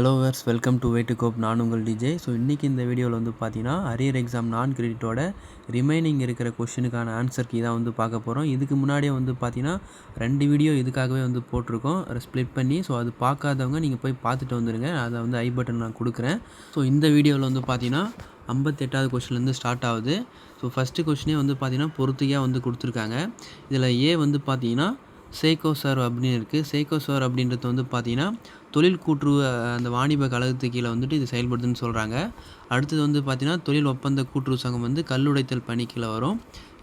Hello viewers welcome to வெயிட் கோப் நான் உங்கள் டிஜே ஸோ இன்றைக்கி இந்த வீடியோவில் வந்து பார்த்தீங்கன்னா அரியர் எக்ஸாம் நான் கிரெடிட்டோட ரிமைனிங் இருக்கிற கொஷினுக்கான ஆன்சர் கீ தான் வந்து பார்க்க போகிறோம் இதுக்கு முன்னாடியே வந்து பார்த்தீங்கன்னா ரெண்டு வீடியோ இதுக்காகவே வந்து போட்டிருக்கோம். ஸ்ப்ளிட் பண்ணி ஸோ அது பார்க்காதவங்க நீங்கள் போய் பார்த்துட்டு வந்துடுங்க அதை வந்து ஐ பட்டன் நான் கொடுக்குறேன். ஸோ இந்த வீடியோவில் வந்து பார்த்தீங்கன்னா ஐம்பத்தெட்டாவது கொஷின்லேருந்து ஸ்டார்ட் ஆகுது. ஸோ ஃபஸ்ட்டு கொஷினே வந்து பார்த்தீங்கன்னா பொறுத்துகையாக வந்து கொடுத்துருக்காங்க. இதில் ஏ வந்து பார்த்தீங்கன்னா சேகோசார் அப்படின்னு இருக்குது சேகோசார் அப்படின்றது வந்து பார்த்திங்கன்னா தொழில் கூட்டுறவு அந்த வாணிப கழகத்து கீழே வந்துட்டு இது செயல்படுதுன்னு சொல்கிறாங்க அடுத்தது வந்து பார்த்திங்கன்னா தொழில் ஒப்பந்த கூட்டுறவு சங்கம் வந்து கல்லுடைத்தல் பணி கீழே வரும்.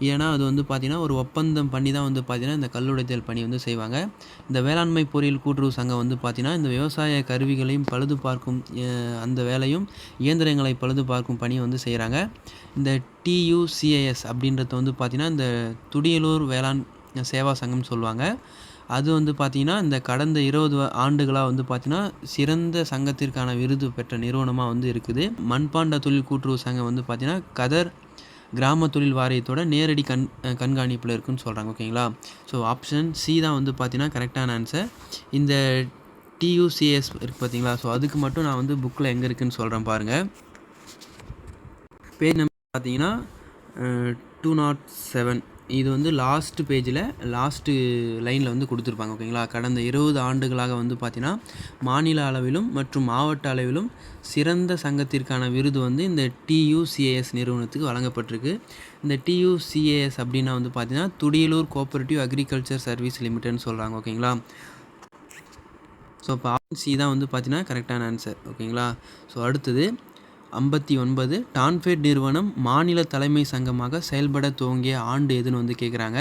ஏன்னா அது வந்து பார்த்திங்கன்னா ஒரு ஒப்பந்தம் பண்ணி தான் வந்து பார்த்திங்கன்னா இந்த கல்லுடைத்தல் பணி வந்து செய்வாங்க. இந்த வேளாண்மை பொறியியல் கூட்டுறவு சங்கம் வந்து பார்த்திங்கன்னா இந்த விவசாய கருவிகளையும் பழுது பார்க்கும் அந்த வேலையும் இயந்திரங்களை பழுது பார்க்கும் பணியை வந்து செய்கிறாங்க இந்த டியூசிஏஎஸ் அப்படின்றது வந்து பார்த்திங்கன்னா இந்த துடியலூர் வேளாண் சேவா சங்கம்னு சொல்லுவாங்க. அது வந்து பார்த்திங்கன்னா இந்த கடந்த இருபது ஆண்டுகளாக வந்து பார்த்திங்கன்னா சிறந்த சங்கத்திற்கான விருது பெற்ற நிறுவனமாக வந்து இருக்குது. மண்பாண்ட தொழில் கூட்டுறவு சங்கம் வந்து பார்த்திங்கன்னா கதர் கிராம தொழில் வாரியத்தோட நேரடி கண் கண்காணிப்பில் இருக்குன்னு சொல்கிறாங்க ஓகேங்களா ஸோ ஆப்ஷன் சி தான் வந்து பார்த்தீங்கன்னா கரெக்டான ஆன்சர் இந்த டியூசிஎஸ் இருக்குது பார்த்தீங்களா ஸோ அதுக்கு மட்டும் நான் வந்து புக்கில் எங்கே இருக்குதுன்னு சொல்கிறேன் பாருங்கள் பேஜ் நம்பர் பார்த்தீங்கன்னா டூ நாட் செவன் இது வந்து லாஸ்ட்டு பேஜில் லாஸ்ட்டு லைனில் வந்து கொடுத்துருப்பாங்க ஓகேங்களா? கடந்த இருபது ஆண்டுகளாக வந்து பார்த்திங்கன்னா மாநில அளவிலும் மற்றும் மாவட்ட அளவிலும் சிறந்த சங்கத்திற்கான விருது வந்து இந்த டியூசிஏஎஸ் நிறுவனத்துக்கு வழங்கப்பட்டிருக்கு. இந்த டியூசிஏஎஸ் அப்படின்னா வந்து பார்த்திங்கன்னா துடியலூர் கோஆப்ரேட்டிவ் அக்ரிகல்ச்சர் சர்வீஸ் லிமிடெட்னு சொல்கிறாங்க ஓகேங்களா? ஸோ இப்போ ஆப்ஷன் சி தான் வந்து பார்த்தீங்கன்னா கரெக்டான ஆன்சர் ஓகேங்களா? ஸோ அடுத்தது ஐம்பத்தி ஒன்பது டான்ஃபேட் நிறுவனம் மாநில தலைமை சங்கமாக செயல்பட துவங்கிய ஆண்டு எதுன்னு வந்து கேட்குறாங்க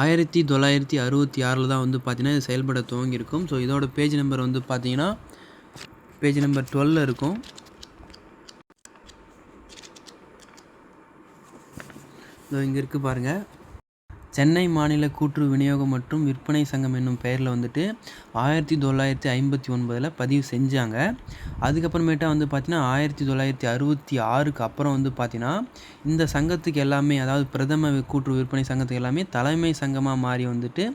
ஆயிரத்தி தொள்ளாயிரத்தி அறுபத்தி ஆறில் தான் வந்து பார்த்திங்கன்னா இது செயல்பட துவங்கியிருக்கும். ஸோ இதோட பேஜ் நம்பர் வந்து பார்த்தீங்கன்னா பேஜ் நம்பர் டுவெல்ல இருக்கும். இங்கே இருக்குது பாருங்கள் சென்னை மாநில கூட்டுறவு விநியோகம் மற்றும் விற்பனை சங்கம் என்னும் பெயரில் வந்துட்டு ஆயிரத்தி தொள்ளாயிரத்தி ஐம்பத்தி ஒன்பதில் பதிவு செஞ்சாங்க. அதுக்கப்புறமேட்டா வந்து பார்த்திங்கன்னா ஆயிரத்தி தொள்ளாயிரத்தி அறுபத்தி ஆறுக்கு அப்புறம் வந்து பார்த்திங்கன்னா இந்த சங்கத்துக்கு எல்லாமே அதாவது பிரதம கூட்டுறவு விற்பனை சங்கத்துக்கு எல்லாமே தலைமை சங்கமாக மாறி வந்துட்டு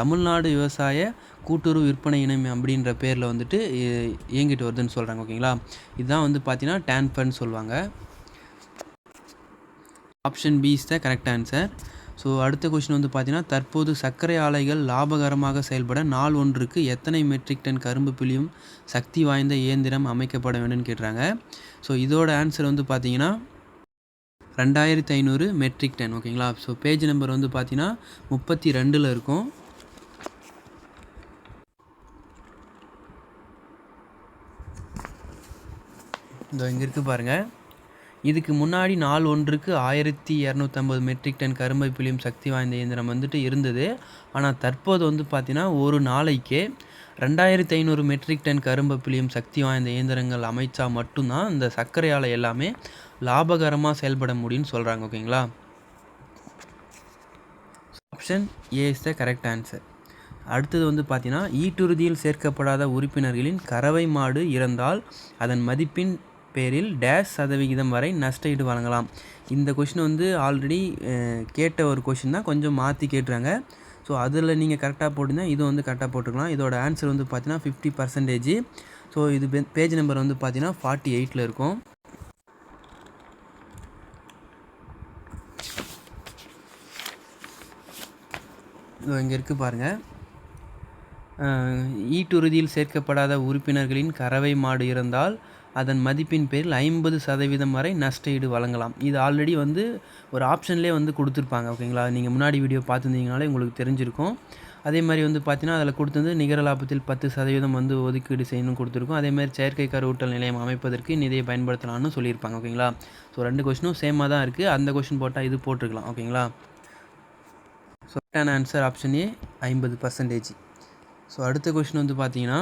தமிழ்நாடு விவசாய கூட்டுறவு விற்பனை இனம் அப்படின்ற பேரில் வந்துட்டு இயங்கிட்டு வருதுன்னு சொல்கிறாங்க ஓகேங்களா? இதுதான் வந்து பார்த்திங்கன்னா டேன் சொல்லுவாங்க. Option B is the correct answer so அடுத்த கொஷின் வந்து பார்த்தீங்கன்னா தற்போது சர்க்கரை ஆலைகள் லாபகரமாக செயல்பட நாள் ஒன்றுக்கு எத்தனை மெட்ரிக் டன் கரும்பு பிழியும் சக்தி வாய்ந்த இயந்திரம் அமைக்கப்பட வேண்டும்னு கேட்டுறாங்க ஸோ இதோட ஆன்சர் வந்து பார்த்தீங்கன்னா ரெண்டாயிரத்தி ஐநூறு மெட்ரிக் டன் ஓகேங்களா ஸோ பேஜ் நம்பர் வந்து பார்த்தீங்கன்னா முப்பத்தி ரெண்டில் இருக்கும். இதோ இங்கே இருக்குது பாருங்கள் இதுக்கு முன்னாடி நாள் ஒன்றுக்கு ஆயிரத்தி இரநூத்தம்பது மெட்ரிக் டன் கரும்பை பிழியும் சக்தி வாய்ந்த இயந்திரம் வந்துட்டு இருந்தது. ஆனால் தற்போது வந்து பார்த்திங்கன்னா ஒரு நாளைக்கே ரெண்டாயிரத்தி ஐநூறு மெட்ரிக் டன் கரும்பை பிழியும் சக்தி வாய்ந்த இயந்திரங்கள் அமைச்சா மட்டும்தான் இந்த சர்க்கரை ஆலை எல்லாமே லாபகரமாக செயல்பட முடியும்னு சொல்கிறாங்க ஓகேங்களா? Option A is the correct answer அடுத்தது வந்து பார்த்தீங்கன்னா ஈட்டுறுதியில் சேர்க்கப்படாத உறுப்பினர்களின் கறவை மாடு இறந்தால் அதன் மதிப்பின் பேரில் டேஷ் சதவிகிதம் வரை நஷ்டஈடு வழங்கலாம். இந்த கொஷின் வந்து ஆல்ரெடி கேட்ட ஒரு கொஷின் தான் கொஞ்சம் மாற்றி கேட்டுறாங்க. ஸோ அதில் நீங்கள் கரெக்டாக போட்டிருந்தால் இது வந்து கரெக்டாக போட்டுக்கலாம். இதோட ஆன்சர் வந்து பார்த்தீங்கன்னா ஃபிஃப்டி பர்சன்டேஜ் ஸோ இது பேஜ் நம்பர் வந்து பார்த்தீங்கன்னா ஃபார்ட்டி எயிட்டில் இருக்கும். இங்கே இருக்குது பாருங்கள் ஈட்டுறுதியில் சேர்க்கப்படாத உறுப்பினர்களின் கறவை மாடு இருந்தால் அதன் மதிப்பின் பேரில் ஐம்பது சதவீதம் வரை நஷ்டஈடு வழங்கலாம். இது ஆல்ரெடி வந்து ஒரு ஆப்ஷன்லேயே வந்து கொடுத்துருப்பாங்க ஓகேங்களா நீங்கள் முன்னாடி வீடியோ பார்த்துருந்தீங்கனாலே உங்களுக்கு தெரிஞ்சிருக்கும். அதே மாதிரி வந்து பார்த்தீங்கன்னா அதில் கொடுத்தது நிகர லாபத்தில் பத்து சதவீதம் வந்து ஒதுக்கீடு செய்யணும் கொடுத்துருக்கும். அதேமாதிரி செயற்கை கருவூட்டல் நிலையம் அமைப்பதற்கு நிதியை பயன்படுத்தலாம்னு சொல்லியிருப்பாங்க ஓகேங்களா ஸோ ரெண்டு கொஷினும் சேமாக தான் இருக்குது அந்த கொஷின் போட்டால் இது போட்டிருக்கலாம் ஓகேங்களா ஸோ கரெக்டான ஆன்சர் ஆப்ஷன் ஏ ஐம்பது பர்சன்டேஜ் ஸோ அடுத்த கொஷின் வந்து பார்த்தீங்கன்னா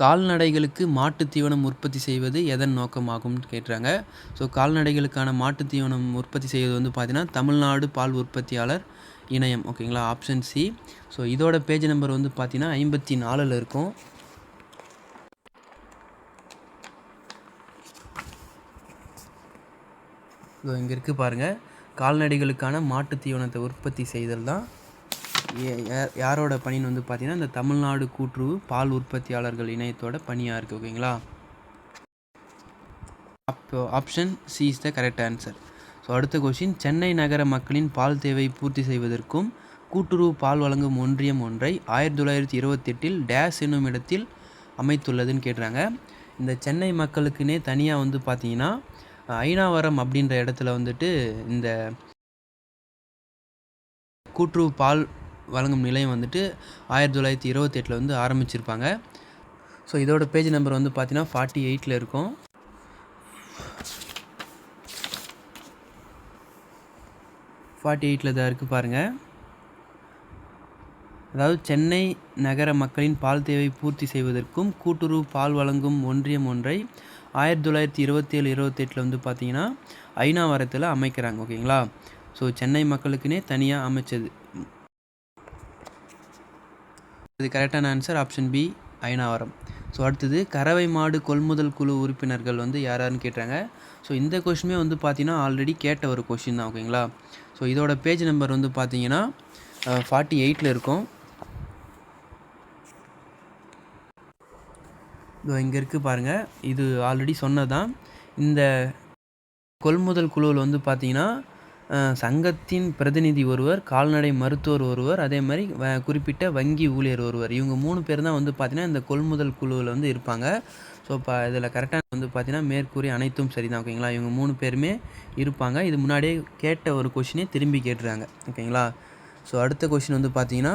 கால்நடைகளுக்கு மாட்டுத் தீவனம் உற்பத்தி செய்வது எதன் நோக்கமாகும்னு கேட்குறாங்க. ஸோ கால்நடைகளுக்கான மாட்டுத் தீவனம் உற்பத்தி செய்வது வந்து பார்த்திங்கன்னா தமிழ்நாடு பால் உற்பத்தியாளர் இணையம். ஓகேங்களா ஆப்ஷன் சி ஸோ இதோட பேஜ் நம்பர் வந்து பார்த்தீங்கன்னா ஐம்பத்தி நாலில் இருக்கும். ஸோ இங்கே இருக்குது பாருங்கள் கால்நடைகளுக்கான மாட்டுத் தீவனத்தை உற்பத்தி செய்தல் தான் யாரோட பணின்னு வந்து பார்த்தீங்கன்னா இந்த தமிழ்நாடு கூட்டுறவு பால் உற்பத்தியாளர்கள் இணையத்தோட பணியாக இருக்குது ஓகேங்களா? அப்போ option C is the correct answer so அடுத்த கொஷின் சென்னை நகர மக்களின் பால் தேவை பூர்த்தி செய்வதற்கும் கூட்டுறவு பால் வழங்கும் ஒன்றியம் ஒன்றை ஆயிரத்தி தொள்ளாயிரத்தி இருபத்தெட்டில் டேஸ் என்னும் இடத்தில் அமைத்துள்ளதுன்னு கேட்டுறாங்க இந்த சென்னை மக்களுக்குன்னே தனியாக வந்து பார்த்தீங்கன்னா ஐநாவரம் அப்படின்ற இடத்துல வந்துட்டு இந்த கூட்டுறவு பால் வழங்கும் நிலையம் வந்துட்டு ஆயிரத்தி தொள்ளாயிரத்தி இருபத்தெட்டில் வந்து ஆரம்பிச்சிருப்பாங்க. ஸோ இதோட பேஜ் நம்பர் வந்து பார்த்தீங்கன்னா ஃபார்ட்டி எயிட்டில் இருக்கும். ஃபார்ட்டி எயிட்டில் தான் இருக்குது பாருங்கள் அதாவது சென்னை நகர மக்களின் பால் தேவை பூர்த்தி செய்வதற்கும் கூட்டுறவு பால் வழங்கும் ஒன்றியம் ஒன்றை ஆயிரத்தி தொள்ளாயிரத்தி இருபத்தேழு இருபத்தெட்டில் வந்து பார்த்திங்கன்னா ஐநா வரத்தில் அமைக்கிறாங்க ஓகேங்களா? ஸோ சென்னை மக்களுக்குனே தனியாக அமைச்சது. இது கரெக்டான answer option B Ayanavaram so அடுத்தது கறவை மாடு கொள்முதல் குழு உறுப்பினர்கள் வந்து யார் யாருன்னு கேட்டாங்க. ஸோ இந்த கொஷினுமே வந்து பார்த்தீங்கன்னா ஆல்ரெடி கேட்ட ஒரு கொஷின் தான் ஓகேங்களா? ஸோ இதோட பேஜ் நம்பர் வந்து பார்த்தீங்கன்னா ஃபார்ட்டி எயிட்டில் இருக்கும். இதோ இங்கே இருக்குது பாருங்கள் இது ஆல்ரெடி சொன்னதான் இந்த கொள்முதல் குழுவில் வந்து பார்த்தீங்கன்னா சங்கத்தின் பிரதிநிதி ஒருவர் கால்நடை மருத்துவர் ஒருவர் அதே மாதிரி வ- குறிப்பிட்ட வங்கி ஊழியர் ஒருவர். இவங்க மூணு பேர் தான் வந்து பார்த்தீங்கன்னா இந்த கொள்முதல் குழுவில் வந்து இருப்பாங்க. ஸோ இப்போ இதில் கரெக்டாக வந்து பார்த்தீங்கன்னா மேற்கூறிய அனைத்தும் சரி தான் ஓகேங்களா இவங்க மூணு பேருமே இருப்பாங்க. இது முன்னாடியே கேட்ட ஒரு கொஷினே திரும்பி கேட்டுறாங்க ஓகேங்களா ஸோ அடுத்த கொஷின் வந்து பார்த்தீங்கன்னா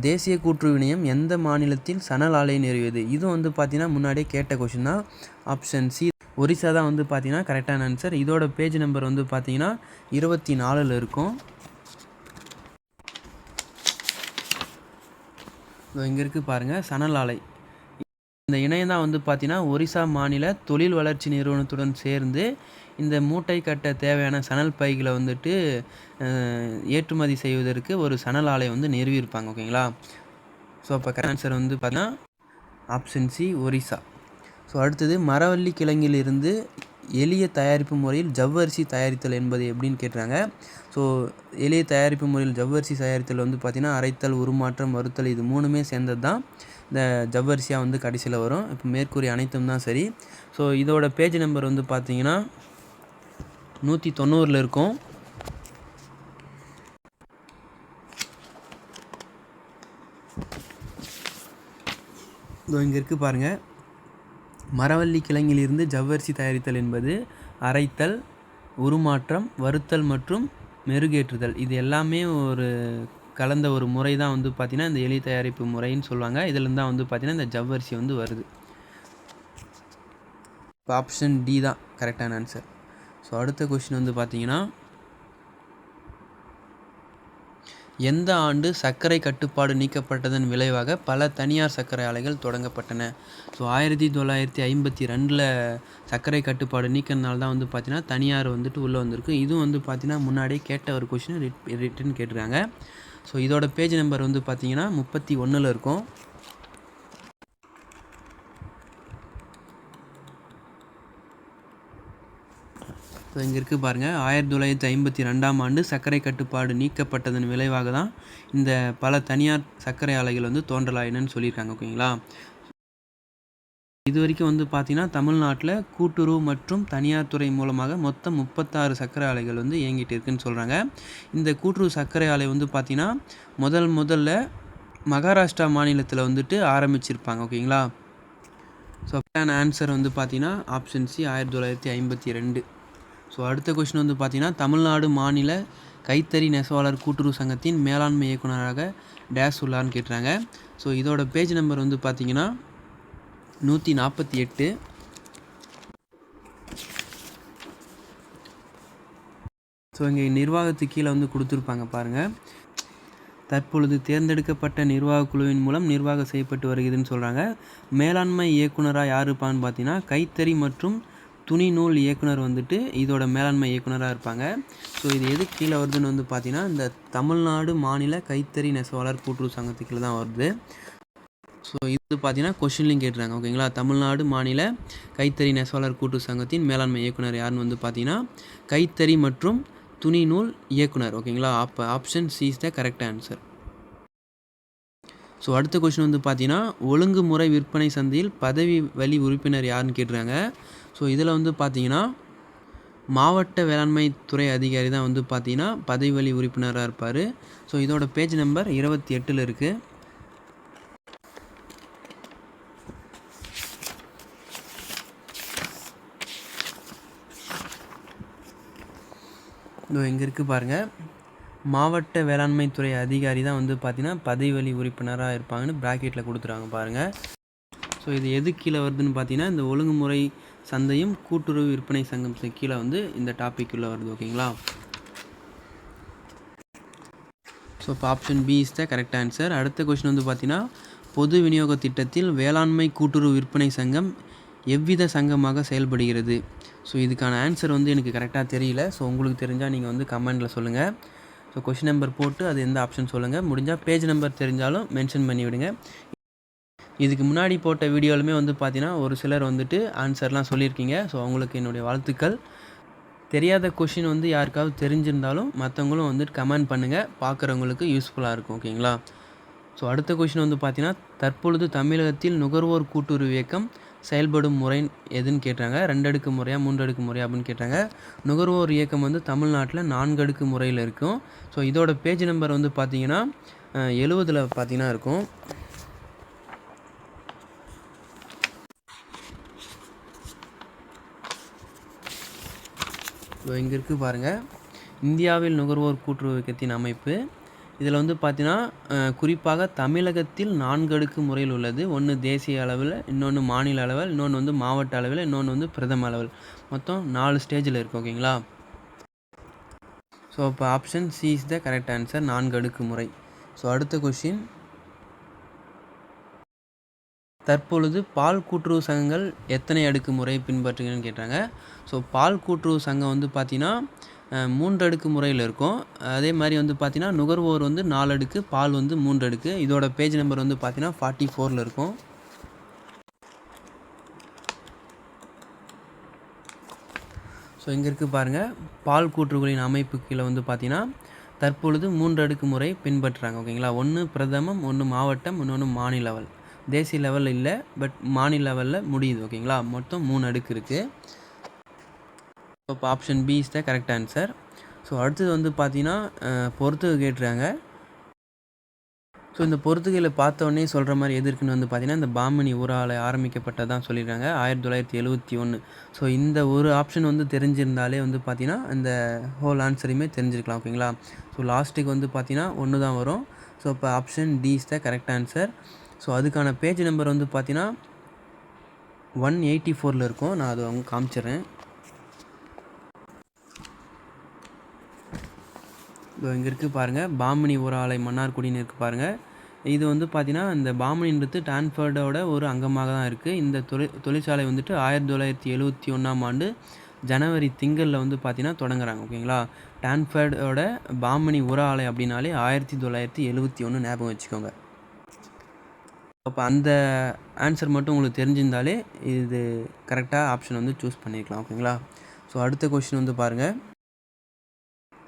தேசிய கூட்டுறவு எந்த மாநிலத்தில் சணல் ஆலை நிறுவியது? இதுவும் வந்து பார்த்தீங்கன்னா முன்னாடியே கேட்ட கொஷின் தான். ஆப்ஷன் சி ஒரிசா தான் வந்து பார்த்தீங்கன்னா கரெக்டான ஆன்சர் இதோட பேஜ் நம்பர் வந்து பார்த்தீங்கன்னா இருபத்தி நாலில் இருக்கும். இங்கே இருக்குது பாருங்கள் சணல் ஆலை இந்த இணையம் தான் வந்து பார்த்தீங்கன்னா ஒரிசா மாநில தொழில் வளர்ச்சி நிறுவனத்துடன் சேர்ந்து இந்த மூட்டை கட்ட தேவையான சணல் பைகளை வந்துட்டு ஏற்றுமதி செய்வதற்கு ஒரு சணல் ஆலை வந்து நிறுவியிருப்பாங்க ஓகேங்களா ஸோ அப்போ கரெக்ட் ஆன்சர் வந்து பார்த்தீங்கன்னா ஆப்ஷன் சி ஒரிசா. ஸோ அடுத்தது மரவள்ளி கிழங்கிலிருந்து எளிய தயாரிப்பு முறையில் ஜவ்வரிசி தயாரித்தல் என்பது எப்படின்னு கேட்டாங்க ஸோ எளிய தயாரிப்பு முறையில் ஜவ்வரிசி தயாரித்தல் வந்து பார்த்திங்கன்னா அரைத்தல் உருமாற்றம் வறுத்தல் இது மூணுமே சேர்ந்தது தான் இந்த ஜவ்வரிசியாக வந்து கடைசியில் வரும். இப்போ மேற்கூறிய அனைத்தும் தான் சரி. ஸோ இதோட பேஜ் நம்பர் வந்து பார்த்தீங்கன்னா நூற்றி தொண்ணூறில் இருக்கும். இதோ இங்கே இருக்குது பாருங்கள் மரவள்ளி கிழங்கிலிருந்து ஜவ்வரிசி தயாரித்தல் என்பது அரைத்தல் உருமாற்றம் வறுத்தல் மற்றும் மெருகேற்றுதல். இது எல்லாமே ஒரு கலந்த ஒரு முறை தான் வந்து பார்த்திங்கன்னா இந்த எலி தயாரிப்பு முறைன்னு சொல்லுவாங்க. இதுலேருந்து தான் வந்து பார்த்திங்கன்னா இந்த ஜவ்வரிசி வந்து வருது. இப்போ ஆப்ஷன் டி தான் கரெக்டான ஆன்சர் ஸோ அடுத்த கொஷின் வந்து பார்த்தீங்கன்னா எந்த ஆண்டு சர்க்கரை கட்டுப்பாடு நீக்கப்பட்டதன் விளைவாக பல தனியார் சர்க்கரை ஆலைகள் தொடங்கப்பட்டன. ஸோ ஆயிரத்தி தொள்ளாயிரத்தி ஐம்பத்தி ரெண்டில் சர்க்கரை கட்டுப்பாடு நீக்கினால தான் வந்து பார்த்தீங்கன்னா தனியார் வந்துட்டு உள்ளே வந்திருக்கு. இதுவும் வந்து பார்த்தீங்கன்னா முன்னாடியே கேட்ட ஒரு கொஷின் ரிட்டன் கேட்டிருக்காங்க. ஸோ இதோட பேஜ் நம்பர் வந்து பார்த்தீங்கன்னா முப்பத்தி ஒன்றில் இருக்கும். ஸோ இங்கே இருக்குது பாருங்கள் ஆயிரத்தி தொள்ளாயிரத்தி ஐம்பத்தி ரெண்டாம் ஆண்டு சர்க்கரை கட்டுப்பாடு நீக்கப்பட்டதன் விளைவாக தான் இந்த பல தனியார் சர்க்கரை ஆலைகள் வந்து தோன்றலாயினன்னு சொல்லியிருக்காங்க ஓகேங்களா? இது வரைக்கும் வந்து பார்த்தீங்கன்னா தமிழ்நாட்டில் கூட்டுறவு மற்றும் தனியார் துறை மூலமாக மொத்தம் முப்பத்தாறு சர்க்கரை ஆலைகள் வந்து இயங்கிட்டு இருக்குன்னு சொல்கிறாங்க இந்த கூட்டுறவு சர்க்கரை ஆலை வந்து பார்த்தீங்கன்னா முதல் முதல்ல மகாராஷ்டிரா மாநிலத்தில் வந்துட்டு ஆரம்பிச்சிருப்பாங்க ஓகேங்களா? ஸோ அப்படியான ஆன்சர் வந்து பார்த்திங்கன்னா ஆப்ஷன் சி ஆயிரத்தி தொள்ளாயிரத்தி ஐம்பத்தி ரெண்டு. ஸோ அடுத்த கொஷின் வந்து பார்த்தீங்கன்னா தமிழ்நாடு மாநில கைத்தறி நெசவாளர் கூட்டுறவு சங்கத்தின் மேலாண்மை இயக்குனராக டேஸ் உள்ளார்னு கேட்டுறாங்க ஸோ இதோட பேஜ் நம்பர் வந்து பார்த்தீங்கன்னா நூற்றி நாற்பத்தி எட்டு. ஸோ இங்கே நிர்வாகத்துக்கு கீழே வந்து கொடுத்துருப்பாங்க பாருங்கள் தற்பொழுது தேர்ந்தெடுக்கப்பட்ட நிர்வாகக் குழுவின் மூலம் நிர்வாகம் செய்யப்பட்டு வருகிறதுன்னு சொல்கிறாங்க மேலாண்மை இயக்குனராக யார் இருப்பான்னு பார்த்தீங்கன்னா கைத்தறி மற்றும் துணி நூல் இயக்குனர் வந்துட்டு இதோட மேலாண்மை இயக்குனராக இருப்பாங்க. ஸோ இது எது கீழே வருதுன்னு வந்து பார்த்தீங்கன்னா இந்த தமிழ்நாடு மாநில கைத்தறி நெசவாளர் கூட்டுறவு சங்கத்துக்குள்ள தான் வருது. ஸோ இது பார்த்தீங்கன்னா கொஷின்லையும் கேட்டுறாங்க. ஓகேங்களா தமிழ்நாடு மாநில கைத்தறி நெசவாளர் கூட்டுறவு சங்கத்தின் மேலாண்மை இயக்குனர் யாருன்னு வந்து பார்த்தீங்கன்னா கைத்தறி மற்றும் துணி நூல் இயக்குனர். ஓகேங்களா அப்போ option C is the correct answer so அடுத்த கொஷின் வந்து பார்த்தீங்கன்னா ஒழுங்குமுறை விற்பனை சந்தையில் பதவி வழி உறுப்பினர் யாருன்னு கேட்டுறாங்க. ஸோ இதில் வந்து பார்த்தீங்கன்னா மாவட்ட வேளாண்மை துறை அதிகாரி தான் வந்து பார்த்தீங்கன்னா பதவி வழி உறுப்பினராக இருப்பார். ஸோ இதோட பேஜ் நம்பர் இருபத்தி எட்டில் இருக்குது இதோ இங்கே இருக்குது பாருங்கள் மாவட்ட வேளாண்மை துறை அதிகாரி தான் வந்து பார்த்தீங்கன்னா பதவி வழி உறுப்பினராக இருப்பாங்கன்னு ப்ராக்கெட்டில் கொடுத்துருவாங்க பாருங்கள் ஸோ இது எது கீழே வருதுன்னு பார்த்தீங்கன்னா இந்த ஒழுங்குமுறை சந்தையும் கூட்டுறவு விற்பனை சங்கம் கீழே வந்து இந்த டாபிக் உள்ள வருது ஓகேங்களா ஸோ இப்போ option B is the correct answer அடுத்த கொஷின் வந்து பார்த்தீங்கன்னா பொது விநியோக திட்டத்தில் வேளாண்மை கூட்டுறவு விற்பனை சங்கம் எவ்வித சங்கமாக செயல்படுகிறது? ஸோ இதுக்கான ஆன்சர் வந்து எனக்கு கரெக்டாக தெரியல. ஸோ உங்களுக்கு தெரிஞ்சால் நீங்கள் வந்து கமெண்டில் சொல்லுங்கள் ஸோ கொஷின் நம்பர் போட்டு அது எந்த ஆப்ஷன் சொல்லுங்கள் முடிஞ்சால் பேஜ் நம்பர் தெரிஞ்சாலும் மென்ஷன் பண்ணி விடுங்க இதுக்கு முன்னாடி போட்ட வீடியோலுமே வந்து பார்த்தீங்கன்னா ஒரு சிலர் வந்துட்டு ஆன்சர்லாம் சொல்லியிருக்கீங்க. ஸோ அவங்களுக்கு என்னுடைய வாழ்த்துக்கள். தெரியாத கொஷின் வந்து யாருக்காவது தெரிஞ்சிருந்தாலும் மற்றவங்களும் வந்துட்டு கமெண்ட் பண்ணுங்கள் பார்க்குறவங்களுக்கு யூஸ்ஃபுல்லாக இருக்கும் ஓகேங்களா? ஸோ அடுத்த கொஷின் வந்து பார்த்தீங்கன்னா தற்பொழுது தமிழகத்தில் நுகர்வோர் கூட்டுறவு இயக்கம் செயல்படும் முறை எதுன்னு கேட்டாங்க. ரெண்டு அடுக்கு முறையாக மூன்று அடுக்கு முறையா அப்படின்னு கேட்டாங்க. நுகர்வோர் இயக்கம் வந்து தமிழ்நாட்டில் நான்கு அடுக்கு முறையில் இருக்கும். ஸோ இதோட பேஜ் நம்பர் வந்து பார்த்தீங்கன்னா எழுவதில் பார்த்தீங்கன்னா இருக்கும். இங்கே இருக்குது பாருங்கள் இந்தியாவில் நுகர்வோர் கூட்டுறவு இயக்கத்தின் அமைப்பு. இதில் வந்து பார்த்தீங்கன்னா குறிப்பாக தமிழகத்தில் நான்கு அடுக்கு முறையில் உள்ளது. ஒன்று தேசிய அளவில் இன்னொன்று மாநில அளவில் இன்னொன்று வந்து மாவட்ட அளவில் இன்னொன்று வந்து பிரதம அளவில். மொத்தம் நாலு ஸ்டேஜில் இருக்குது ஓகேங்களா? ஸோ இப்போ option C is the correct answer நான்கு அடுக்கு முறை. ஸோ அடுத்த கொஷின் தற்பொழுது பால் கூட்டுறவு சங்கங்கள் எத்தனை அடுக்கு முறை பின்பற்றுங்கன்னு கேட்டாங்க. ஸோ பால் கூட்டுறவு சங்கம் வந்து பார்த்தீங்கன்னா மூன்று அடுக்கு முறையில் இருக்கும். அதே மாதிரி வந்து பார்த்தீங்கன்னா நுகர்வோர் வந்து நாலு அடுக்கு பால் வந்து மூன்று அடுக்கு. இதோட பேஜ் நம்பர் வந்து பார்த்தீங்கன்னா ஃபார்ட்டி ஃபோரில் இருக்கும். ஸோ இங்கே இருக்குது பாருங்கள் பால் கூற்றுகளின் அமைப்பு கீழே வந்து பார்த்தீங்கன்னா தற்பொழுது மூன்று அடுக்கு முறை பின்பற்றுறாங்க. ஓகேங்களா? ஒன்று பிரதமம் ஒன்று மாவட்டம் இன்னொன்று மாநில லெவல். தேசிய லெவலில் இல்லை பட் மாநில லெவலில் முடியுது ஓகேங்களா மொத்தம் மூணு அடுக்கு இருக்குது இப்போ option B is the correct answer so அடுத்தது வந்து பார்த்தீங்கன்னா பொறுத்துக கேட்டுருக்காங்க. ஸோ இந்த பொறுத்துகையில் பார்த்தோன்னே சொல்கிற மாதிரி எது இருக்குன்னு வந்து பார்த்தீங்கன்னா இந்த பாமணி ஊரால் ஆரம்பிக்கப்பட்டதான் சொல்லிடுறாங்க ஆயிரத்தி தொள்ளாயிரத்தி எழுபத்தி ஒன்று ஸோ இந்த ஒரு ஆப்ஷன் வந்து தெரிஞ்சிருந்தாலே வந்து பார்த்தீங்கன்னா இந்த ஹோல் ஆன்சரையுமே தெரிஞ்சிருக்கலாம் ஓகேங்களா ஸோ லாஸ்ட்டுக்கு வந்து பார்த்தீங்கன்னா ஒன்று தான் வரும். ஸோ இப்போ option D is the correct answer so அதுக்கான பேஜ் நம்பர் வந்து பார்த்தீங்கன்னா ஒன் எயிட்டி ஃபோரில் இருக்கும். நான் அதை அவங்க காமிச்சிடுறேன். இதோ இங்கே இருக்குது பாருங்கள் பாமினி ஒரு ஆலை மன்னார்குடின்னு இருக்குது பாருங்கள் இது வந்து பார்த்தீங்கன்னா இந்த பாமினின்றது டான்ஃபர்டோட ஒரு அங்கமாக தான் இருக்குது இந்த தொழில் தொழிற்சாலை வந்துட்டு ஆயிரத்தி தொள்ளாயிரத்தி எழுபத்தி ஒன்றாம் ஆண்டு ஜனவரி திங்களில் வந்து பார்த்தீங்கன்னா தொடங்குறாங்க. ஓகேங்களா? டான்ஃபர்டோட பாமினி உர ஆலை அப்படின்னாலே ஆயிரத்தி தொள்ளாயிரத்தி எழுபத்தி ஒன்று ஞாபகம் வச்சுக்கோங்க. அப்போ அந்த ஆன்சர் மட்டும் உங்களுக்கு தெரிஞ்சிருந்தாலே இது கரெக்டாக ஆப்ஷன் வந்து சூஸ் பண்ணிக்கலாம் ஓகேங்களா ஸோ அடுத்த கொஷின் வந்து பாருங்கள்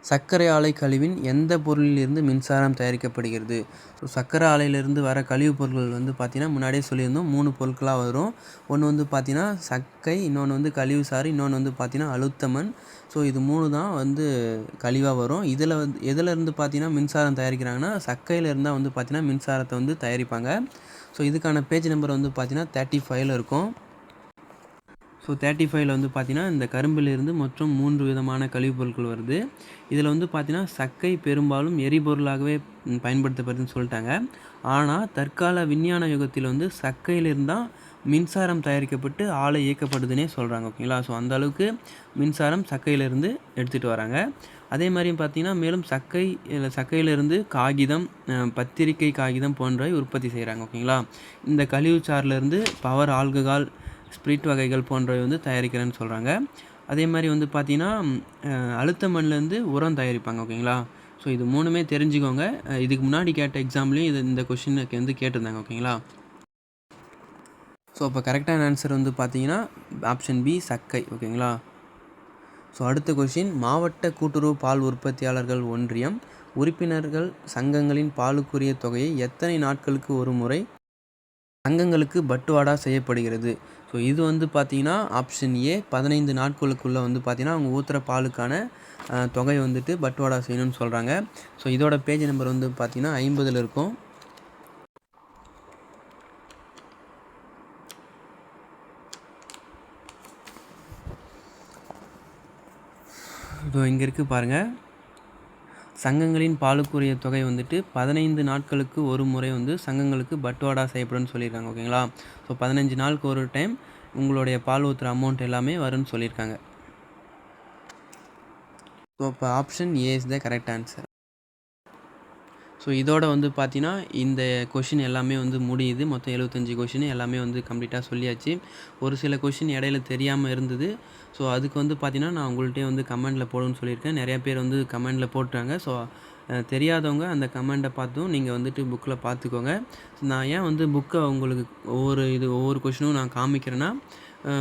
சர்க்கரை ஆலை கழிவின் எந்த பொருளிலிருந்து மின்சாரம் தயாரிக்கப்படுகிறது? ஸோ சர்க்கரை ஆலையிலிருந்து வர கழிவுப் பொருட்கள் வந்து பார்த்திங்கன்னா முன்னாடியே சொல்லியிருந்தோம் மூணு பொருட்களாக வரும். ஒன்று வந்து பார்த்திங்கன்னா சக்கை இன்னொன்று வந்து கழிவு சாறு இன்னொன்று வந்து பார்த்திங்கன்னா அழுத்தமண் ஸோ இது மூணு தான் வந்து கழிவாக வரும். இதில் வந்து எதில் இருந்து பார்த்திங்கன்னா மின்சாரம் தயாரிக்கிறாங்கன்னா சக்கையில் இருந்தால் வந்து பார்த்திங்கன்னா மின்சாரத்தை வந்து தயாரிப்பாங்க. ஸோ இதுக்கான பேஜ் நம்பர் வந்து பார்த்திங்கன்னா தேர்ட்டி ஃபைவ்ல இருக்கும். ஸோ தேர்ட்டி ஃபைவ்ல வந்து பார்த்தீங்கன்னா இந்த கரும்பிலிருந்து மொத்தம் மூன்று விதமான கழிவுப் பொருட்கள் வருது. இதில் வந்து பார்த்தீங்கன்னா சக்கை பெரும்பாலும் எரிபொருளாகவே பயன்படுத்தப்படுதுன்னு சொல்லிட்டாங்க. ஆனால் தற்கால விஞ்ஞான யுகத்தில் வந்து சக்கையிலிருந்து தான் மின்சாரம் தயாரிக்கப்பட்டு ஆலை இயக்கப்படுதுன்னே சொல்கிறாங்க ஓகேங்களா? ஸோ அந்த அளவுக்கு மின்சாரம் சக்கையிலிருந்து எடுத்துகிட்டு வராங்க. அதே மாதிரி பார்த்தீங்கன்னா மேலும் சக்கை இல்லை சக்கையிலிருந்து காகிதம் பத்திரிக்கை காகிதம் போன்றவை உற்பத்தி செய்கிறாங்க ஓகேங்களா? இந்த கழிவுச்சாறிலிருந்து பவர் ஆல்கஹால் ஸ்பிரிட் வகைகள் போன்றவை வந்து தயாரிக்கிறேன்னு சொல்கிறாங்க அதே மாதிரி வந்து பார்த்தீங்கன்னா அழுத்த மண்லேருந்து உரம் தயாரிப்பாங்க ஓகேங்களா? ஸோ இது மூணுமே தெரிஞ்சுக்கோங்க. இதுக்கு முன்னாடி கேட்ட எக்ஸாம்லேயும் இது இந்த கொஷினுக்கு வந்து கேட்டிருந்தாங்க ஓகேங்களா? ஸோ அப்போ கரெக்டான ஆன்சர் வந்து பார்த்தீங்கன்னா ஆப்ஷன் பி சக்கை ஓகேங்களா? ஸோ அடுத்த கொஷின் மாவட்ட கூட்டுறவு பால் உற்பத்தியாளர்கள் ஒன்றியம் உறுப்பினர்கள் சங்கங்களின் பாலுக்குரிய தொகையை எத்தனை நாட்களுக்கு ஒரு முறை சங்கங்களுக்கு பட்டுவாடா செய்யப்படுகிறது? ஸோ இது வந்து பார்த்திங்கன்னா ஆப்ஷன் ஏ பதினைந்து நாட்களுக்குள்ளே வந்து பார்த்தீங்கன்னா அவங்க ஊற்றுற பாலுக்கான தொகை வந்துட்டு பட்டுவாடா செய்யணும்னு சொல்கிறாங்க ஸோ இதோட பேஜ் நம்பர் வந்து பார்த்திங்கன்னா ஐம்பதில் இருக்கும். இப்போ இங்கே இருக்குது பாருங்கள் சங்கங்களின் பாலுக்குரிய தொகை வந்துட்டு பதினைந்து நாட்களுக்கு ஒரு முறை வந்து சங்கங்களுக்கு பட்டுவாடா செய்யப்படும்னு சொல்லியிருக்காங்க ஓகேங்களா? ஸோ பதினஞ்சு நாளுக்கு ஒரு டைம் உங்களுடைய பால் ஊற்றுற அமௌண்ட் எல்லாமே வரும்னு சொல்லியிருக்காங்க. ஸோ இப்போ option A is the correct answer so இதோட வந்து பார்த்தீங்கன்னா இந்த கொஷின் எல்லாமே வந்து முடியுது. மொத்தம் எழுபத்தஞ்சி கொஷின் எல்லாமே வந்து கம்ப்ளீட்டாக சொல்லியாச்சு. ஒரு சில கொஷின் இடையில தெரியாமல் இருந்தது. ஸோ அதுக்கு வந்து பார்த்தீங்கன்னா நான் உங்கள்கிட்டே வந்து கமெண்டில் போடுன்னு சொல்லியிருக்கேன். நிறையா பேர் வந்து கமெண்டில் போட்டுறாங்க ஸோ தெரியாதவங்க அந்த கமெண்ட்டை பார்த்தும் நீங்கள் வந்துட்டு புக்கில் பார்த்துக்கோங்க. நான் ஏன் வந்து புக்கை உங்களுக்கு ஒவ்வொரு இது ஒவ்வொரு கொஷினும் நான் காமிக்கிறேன்னா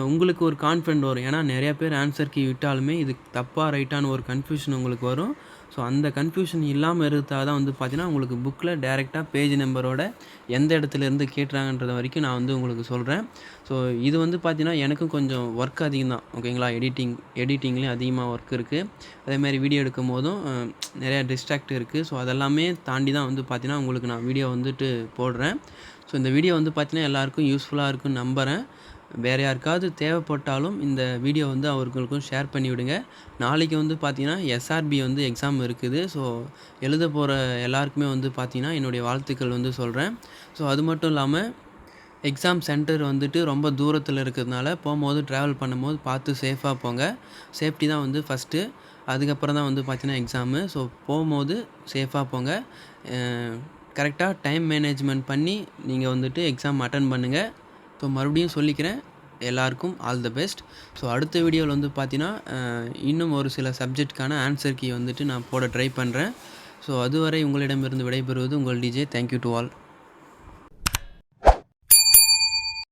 உங்களுக்கு ஒரு கான்ஃபிடென்ட் வரும். ஏன்னா நிறையா பேர் ஆன்சர் கீ விட்டாலுமே இது தப்பாக ரைட்டான ஒரு கன்ஃபியூஷன் உங்களுக்கு வரும். ஸோ அந்த கன்ஃபியூஷன் இல்லாமல் இருந்தால் தான் வந்து பார்த்தீங்கன்னா உங்களுக்கு புக்கில் டேரெக்டாக பேஜ் நம்பரோட எந்த இடத்துல இருந்து கேட்டுறாங்கன்றது வரைக்கும் நான் வந்து உங்களுக்கு சொல்கிறேன் ஸோ இது வந்து பார்த்தீங்கன்னா எனக்கும் கொஞ்சம் ஒர்க் அதிகம் தான். ஓகேங்களா எடிட்டிங் எடிட்டிங்லேயும் அதிகமாக ஒர்க் இருக்குது அதேமாதிரி வீடியோ எடுக்கும் போதும் நிறையா டிஸ்ட்ராக்ட் இருக்குது ஸோ அதெல்லாமே தாண்டி தான் வந்து பார்த்தீங்கன்னா உங்களுக்கு நான் வீடியோ வந்துட்டு போடுறேன். ஸோ இந்த வீடியோ வந்து பார்த்தீங்கன்னா எல்லாருக்கும் யூஸ்ஃபுல்லாக இருக்குன்னு நம்புகிறேன் வேறு யாருக்காவது தேவைப்பட்டாலும் இந்த வீடியோ வந்து அவர்களுக்கும் ஷேர் பண்ணி விடுங்க நாளைக்கு வந்து பார்த்தீங்கன்னா எஸ்ஆர்பி வந்து எக்ஸாம் இருக்குது. ஸோ எழுத போகிற எல்லாருக்குமே வந்து பார்த்தீங்கன்னா என்னுடைய வாழ்த்துக்கள் வந்து சொல்கிறேன் ஸோ அது மட்டும் இல்லாமல் எக்ஸாம் சென்டர் வந்துட்டு ரொம்ப தூரத்தில் இருக்கிறதுனால போகும்போது ட்ராவல் பண்ணும்போது பார்த்து சேஃபாக போங்க. சேஃப்டி தான் வந்து ஃபஸ்ட்டு அதுக்கப்புறம் தான் வந்து பார்த்தீங்கன்னா எக்ஸாமு ஸோ போகும்போது சேஃபாக போங்க. கரெக்டாக டைம் மேனேஜ்மெண்ட் பண்ணி நீங்கள் வந்துட்டு எக்ஸாம் அட்டன் பண்ணுங்கள் ஸோ மறுபடியும் சொல்லிக்கிறேன். எல்லாருக்கும் ஆல் த பெஸ்ட் ஸோ அடுத்த வீடியோவில் வந்து பார்த்தீங்கன்னா இன்னும் ஒரு சில சப்ஜெக்ட்கான ஆன்சர் கீ வந்துட்டு நான் போட ட்ரை பண்ணுறேன் ஸோ அதுவரை உங்களிடமிருந்து விடைபெறுவது உங்கள் டிஜே தேங்க்யூ டு ஆல்